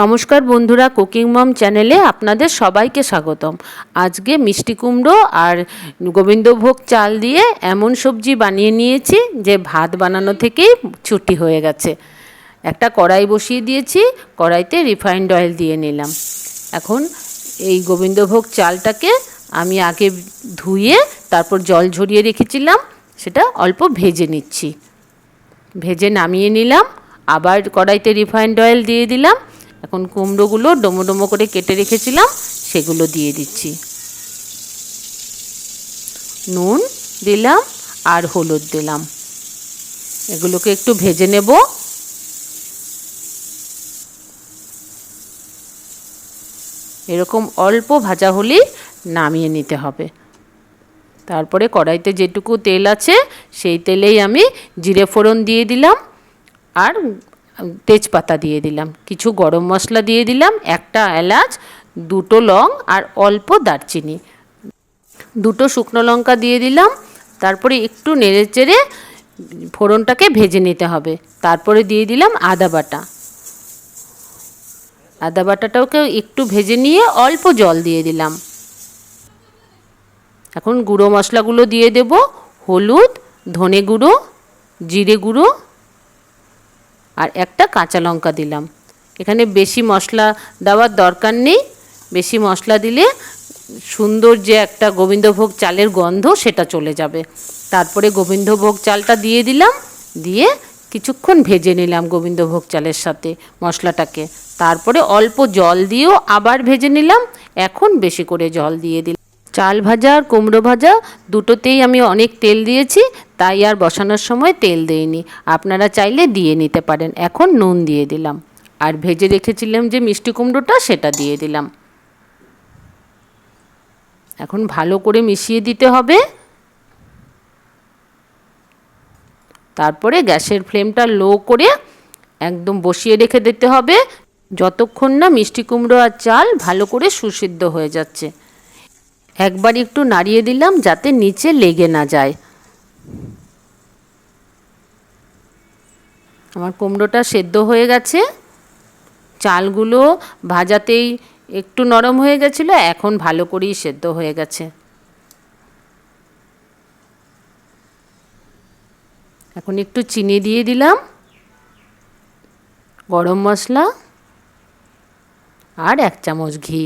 নমস্কার বন্ধুরা, কুকিং মম চ্যানেলে আপনাদের সবাইকে স্বাগতম। আজকে মিষ্টি কুমড়ো আর গোবিন্দভোগ চাল দিয়ে এমন সবজি বানিয়ে নিয়েছি যে ভাত বানানো থেকেই ছুটি হয়ে গেছে। একটা কড়াই বসিয়ে দিয়েছি, কড়াইতে রিফাইন্ড অয়েল দিয়ে নিলাম। এখন এই গোবিন্দভোগ চালটাকে আমি আগে ধুয়ে তারপর জল ঝরিয়ে রেখেছিলাম, সেটা অল্প ভেজে নিচ্ছি। ভেজে নামিয়ে নিলাম, আবার কড়াইতে রিফাইন্ড অয়েল দিয়ে দিলাম। এখন কুমড়োগুলো ডোমো ডোমো করে কেটে রেখেছিলাম, সেগুলো দিয়ে দিচ্ছি। নুন দিলাম আর হলুদ দিলাম। এগুলোকে একটু ভেজে নেব। এরকম অল্প ভাজা হলেই নামিয়ে নিতে হবে। তারপরে কড়াইতে যেটুকু তেল আছে, সেই তেলেই আমি জিরে ফোড়ন দিয়ে দিলাম। আর তেজপাতা দিয়ে দিলাম, কিছু গরম মশলা দিয়ে দিলাম, একটা এলাচ, দুটো লং আর অল্প দারচিনি। দুটো শুকনো লঙ্কা দিয়ে দিলাম, তারপরে একটু নেড়ে চেড়ে ফোড়নটাকে ভেজে নিতে হবে। তারপরে দিয়ে দিলাম আদা বাটা। আদা বাটাটাকে একটু ভেজে নিয়ে অল্প জল দিয়ে দিলাম। এখন গুঁড়ো মশলাগুলো দিয়ে দেব, হলুদ, ধনে গুঁড়ো, জিরে গুঁড়ো আর একটা কাঁচা লঙ্কা দিলাম। এখানে বেশি মশলা দেওয়ার দরকার নেই। বেশি মশলা দিলে সুন্দর যে একটা গোবিন্দভোগ চালের গন্ধ সেটা চলে যাবে। তারপরে গোবিন্দভোগ চালটা দিয়ে দিলাম, দিয়ে কিছুক্ষণ ভেজে নিলাম গোবিন্দভোগ চালের সাথে মশলাটাকে। তারপরে অল্প জল দিয়েও আবার ভেজে নিলাম, এখন বেশি করে জল দিয়ে দিলাম। চাল ভাজা আর কুমড়ো ভাজা দুটোতেই আমি অনেক তেল দিয়েছি তাই আর বসানোর সময় তেল দেইনি। আপনারা চাইলে দিয়ে নিতে পারেন। এখন নুন দিয়ে দিলাম। আর ভেজে রেখেছিলাম যে মিষ্টি কুমড়োটা, সেটা দিয়ে দিলাম। এখন ভালো করে মিশিয়ে দিতে হবে। তারপরে গ্যাসের ফ্লেমটা লো করে একদম বসিয়ে রেখে দিতে হবে। যতক্ষণ না মিষ্টি কুমড়ো আর চাল ভালো করে সুসিদ্ধ হয়ে যাচ্ছে। একবার একটু নাড়িয়ে দিলাম যাতে নিচে লেগে না যায়। আমার কুমড়োটা সেদ্ধ হয়ে গেছে। চালগুলো ভাজাতেই একটু নরম হয়ে গেছিল, এখন ভালো করেই সেদ্ধ হয়ে গেছে। এখন একটু চিনি দিয়ে দিলাম, গরম মশলা আর এক চামচ ঘি।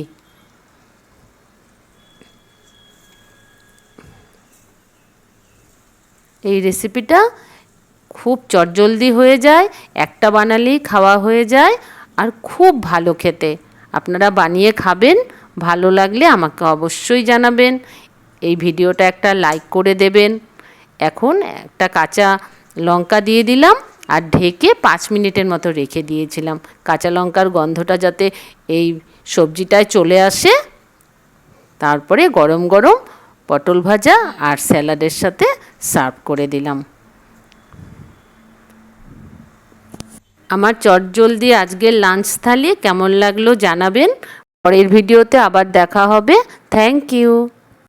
এই রেসিপিটা খুব চটজলদি হয়ে যায়, একটা বানালেই খাওয়া হয়ে যায় আর খুব ভালো খেতে। আপনারা বানিয়ে খাবেন, ভালো লাগলে আমাকে অবশ্যই জানাবেন। এই ভিডিওটা একটা লাইক করে দেবেন। এখন একটা কাঁচা লঙ্কা দিয়ে দিলাম আর ঢেকে পাঁচ মিনিটের মতো রেখে দিয়েছিলাম। কাঁচা লঙ্কার গন্ধটা যাতে এই সবজিটায় চলে আসে। তারপরে গরম গরম পটল ভাজা আর স্যালাডের সাথে সার্ভ করে দিলাম। আমার চটজলদি আজকের লাঞ্চ থালি কেমন লাগল জানাবেন। পরের ভিডিওতে আবার দেখা হবে। Thank you